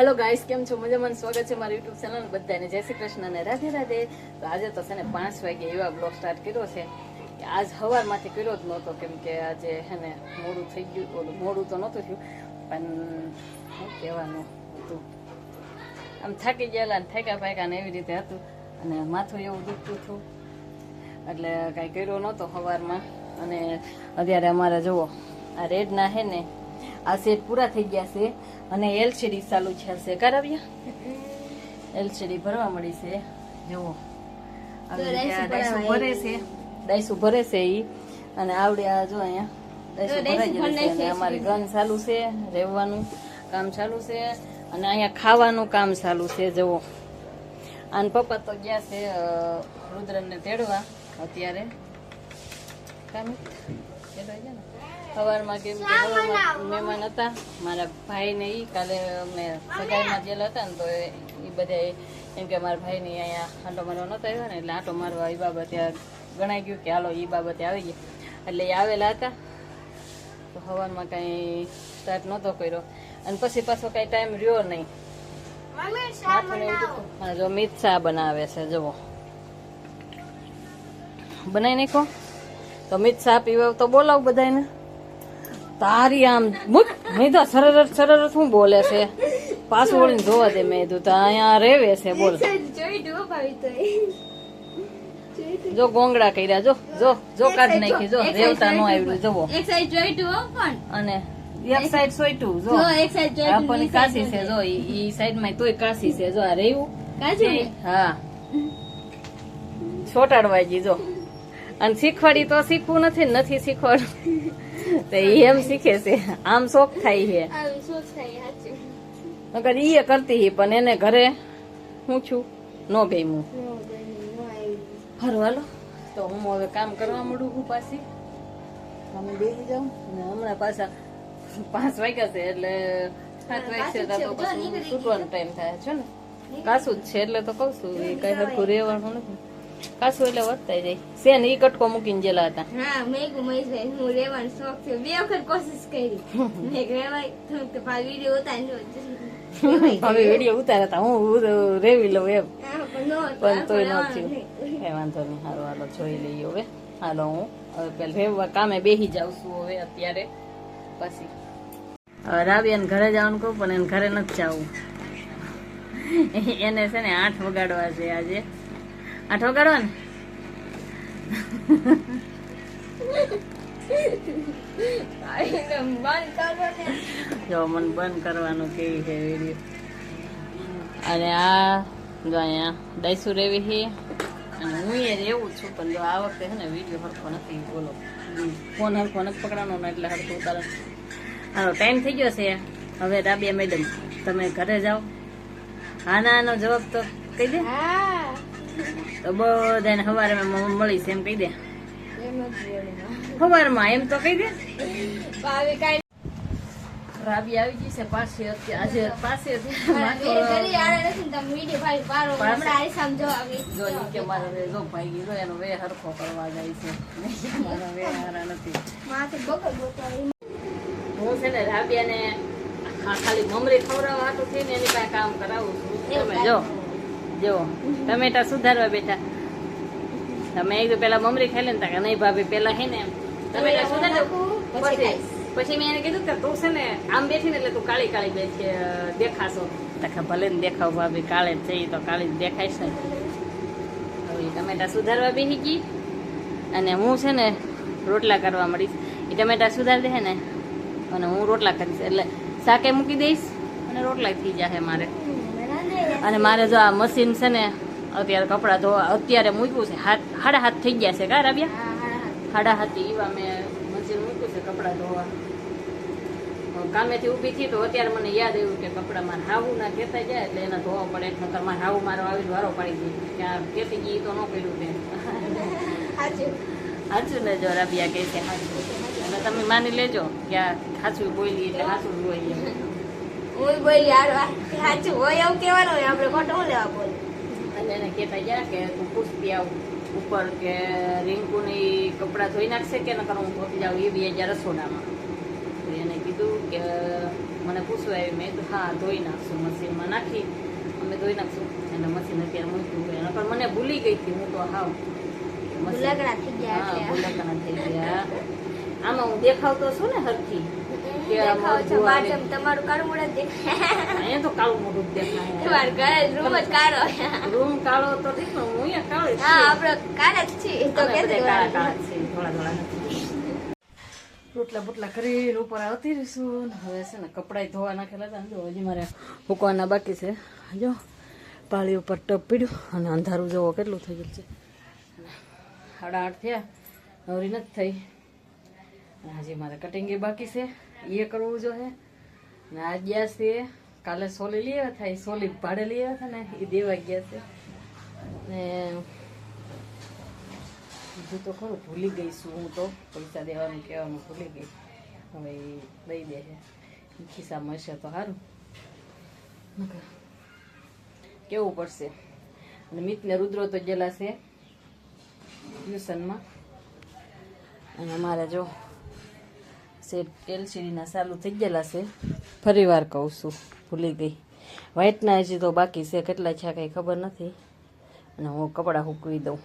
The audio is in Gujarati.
હેલો ગાઈસ કેમ છો? મજામાં સ્વાગત છે મારી યુટ્યુબ ચેનલ બધાને. જય શ્રી કૃષ્ણ અને રાધે રાધે. તો આજે તો છે ને પાંચ વાગે એવા બ્લોગ સ્ટાર્ટ કર્યો છે. આજ સવારમાંથી કર્યો જ નહોતો, કેમ કે આજે હે ને મોડું થઈ ગયું, ઓલું મોડું તો નહોતું થયું. પણ શું કહેવાનું હતું? આમ થાકી ગયેલા થાક્યા પાક્યા ને એવી રીતે હતું. અને માથું એવું દુખતું હતું. એટલે કાંઈ કર્યો નહોતો સવારમાં અને અત્યારે અમારે જુઓ, આ રેડના હે ને આ સેટ પૂરા થઈ ગયા છે અને એલસીડી ચાલુ છે છે કરાવ્યા એલસીડી ભરવા મળી છે. જુઓ. ડાયસું ભરે છે. ડાયસું ભરે છે ઈ. અને આવડે આ જો અહીંયા. અને અમારી ગન ચાલુ છે. રહેવાનું કામ ચાલુ છે. અને અહીંયા ખાવાનું કામ ચાલુ છે. જુઓ. આન પપ્પા તો ગયા છે રુદ્રને તેડવા અત્યારે. કામ? તેડવા ગયા ને? સવારમાં કેમ કે સવારમાં મહેમાન હતા. મારા ભાઈ ને ઈ કાલે અમે સગાઈમાં ગયેલા હતા ને તો એ બધા એમ કે મારા ભાઈ ને અહીંયા આંટો મારવા નહોતો આવ્યો ને એટલે આંટો મારવા એ બાબતે ગણાય ગણાઈ ગયું કે હાલો એ બાબતે આવી ગયા. એટલે એ આવેલા હતા. તો સવારમાં કાંઈ સ્ટાર્ટ નહોતો કર્યો. અને પછી પાછો કાંઈ ટાઈમ રહ્યો નહીં. જો મિત શાહ બનાવે છે જુઓ. બનાવી નાખો. તો મિત શાહ પીવા તો બોલાવ બધાને તારી આમ મુક મેં તો સરસ સરસ શું બોલે છે? પાછું વળીને જોવા દે મેં કીધું તો અહીંયા રેવે છે બોલ. જો ગોંગડા કર્યા જો જો જો કાઢ નાખી જો રેવતા નો આવ્યું જોવો. એક સાઈડ જોઈ ટુ પણ. અને એક સાઈડ સોઈટું જો. જો એક સાઈડ જોઈ ટુ આપણને કાશી છે જો ઈ સાઈડમાં તોય કાશી છે જો આ રેવું. કાજુ હા. છોટાડવા જી. અને શીખવાડી તો શીખવું નથી નથી શીખવાડવું. તો એ એમ શીખે છે. આમ શોખ થાય છે. નકર એ કરતી હી પણ એને ઘરે હું છું નો ગમ્યું. હાલો. તો હું હવે કામ કરવા માંડું હું પાછી. અમે બેસી જાઉં ને હમણાં પાછા પાંચ વાગ્યા છે એટલે સાત વાગશે તો તો પછી છૂટવાનો ટાઈમ થાય છે ને? કાસું જ છે એટલે તો કઉ છું એ કઈ હરખું રહેવાનું નથી. કાસું એટલે વધતા જાય. સેન ઈ કટકો મૂકીને જેલા હતા. હા મેં કીધું છે હું રેવાનો શોખ છે. બે વખત કોશિશ કરી. મેં રેવાય થોડુંક તો ભાઈ વીડિયો ઉતારી હવે વીડિયો ઉતાર્યા હતા હું રેવી લઉં એમ. પણ તોય ન થયું. કઈ વાંધો નહીં હારો હાલો જોઈ લઈએ હવે. હાલો હું હવે પેલા રેવા કામે બેસી જાઉં છું હવે અત્યારે. પછી. હવે એને ઘરે જવાનું કહું પણ એને ઘરે નથી જવું. એને છે ને આઠ વગાડવા છે આજે. આઠ વગાડવા ને કરો ને જો મને બંધ કરવાનું કેવી છે વીડિયો અને આ જો અહીંયા ડાયસુ રેવી છે. અને હું એ એવું છું પણ જો આ વખતે છે ને વીડિયો હરખો નથી બોલો. ફોન હરખો નથી પકડવાનો ને એટલે હરખું ઉતારો. હાલો ટાઈમ થઈ ગયો છે. હવે રાબિયા મેડમ તમે ઘરે જાઓ. હા ના આનો જવાબ તો કહી દે. હા. તો બધાને સવારે મળીશ એમ કહી દે. સવારમાં એમ તો કહી દે. રાબી આવી ગઈ છે પાસે આજે પાસે જો આવી જો ઈ કે મારો જો ભાઈ ગયો એનો વે હરખો કરવા જાય છે. વે હારા નથી. હું છે ને રાબિયાને ખાલી મમરી ખવડાવવા હતું થઈને એની પાસે કામ કરાવું છું. તમે જો. જો ટમેટા સુધારવા બેઠા. તમે એક પેલા મમરી ખાઈ લે ને કે નહીં ભાભી પેલા હે ને ટમેટા સુધાર પછી પછી મેં એને કીધું કે તું છે ને આમ બેઠી ને એટલે તું કાળી કાળી બેઠી દેખાશો. તો ભલે ને દેખાવ ભાભી કાળે જ છે તો કાળી દેખાઈશ ને હવે ટમેટા સુધારવા બેસી ગઈ. અને હું છે ને રોટલા કરવા મળીશ એ ટમેટા સુધારી દે ને અને હું રોટલા કરીશ. એટલે શાકે મૂકી દઈશ અને રોટલા થઈ જશે મારે. અને મારે જો આ મશીન છે ને અત્યારે કપડાં ધોવા અત્યારે મૂક્યું છે. હાથ હાડા હાથ થઈ ગયા છે કા રાબિયા? હાડા હાથ. એવા મેં મશીન મૂક્યું છે કપડાં ધોવા. કામેથી ઊભી થઈ તો અત્યારે મને યાદ આવ્યું કે કપડાં મારે હાવું ના કહેતા જાય એટલે એને ધોવા પડે. નકર મારે હાવું મારો આવી વારો પાડી દે કે આ કહેતી ગઈ તો ન કર્યું તે સાચું ને જો રાબિયા કહે છે. સાચું તમે માની લેજો કે આ સાચું બોલી એટલે સાચું બોલીએ. હું બોલી સાચું હોય એવું કહેવાનું હોય આપણે ખોટું લેવા બોલ? અને એને કહેતા ગયા કે તું પૂછતી આવ ઉપર કે રિંકુની કપડાં ધોઈ નાખશે કે નકર હું ધોતી જાઉં એ બે હજાર રસોડામાં. તો એને કીધું કે મને પૂછવા આવી મેં. હા ધોઈ નાખશું મશીનમાં નાખી અમે ધોઈ નાખશું. એટલે મશીન અત્યારે મૂક્યું નકર મને ભૂલી ગઈ હતી હું તો હાવ. મશીન- થઈ ગયા. થઈ આમાં હું દેખાવતો છું ને હરખી. દેખાવ છો મોઢું બાજમ તમારું કાળું મોઢું દેખાય. અહીંયા તો કાળું મોઢું દેખાય. તમારા ઘરે રૂમ જ કાળો. રૂમ કાળો તો ઠીક હું અહીંયા કાળી હા છું. કાળા જ છીએ તો કે કાળા કાળા છીએ, ધોળા ધોળા રોટલા બોટલા કરીને ઉપર આવતી રહીશું હવે છે ને કપડાં ધોવા નાખેલા હતા. જો હજી મારે મૂકવાના બાકી છે. જો પાળી ઉપર ટપ પીડ્યું અને અંધારું જોવો કેટલું થઈ ગયું છે. સાડા આઠ થયા નવરી નથી થઈ. હજી મારે કટિંગ બાકી છે. એ કરવું જોઈએ ને આ ગયા છે કાલે સોલી લઈ આવ્યા હતા એ સોલી ભાડે લઈ આવ્યા હતા ને એ દેવા ગયા છે. ને બીજું તો ખરું, ભૂલી ગઈ છું હું તો. પૈસા દેવાનું કહેવાનું ભૂલી ગઈ. હવે દઈ દે છે. ખિસ્સામાં હશે તો સારું. કેવું પડશે? અને મિતને રુદ્રો તો ગયેલા છે ટ્યુશનમાં. અને અમારે જો સેટ એલસીડીના ચાલુ થઈ ગયેલા છે ફરી વાર કહું છું, ભૂલી ગઈ. વ્હાઇટના હજી તો બાકી છે, કેટલા છે કંઈ ખબર નથી. અને હું કપડાં સૂકવી દઉં.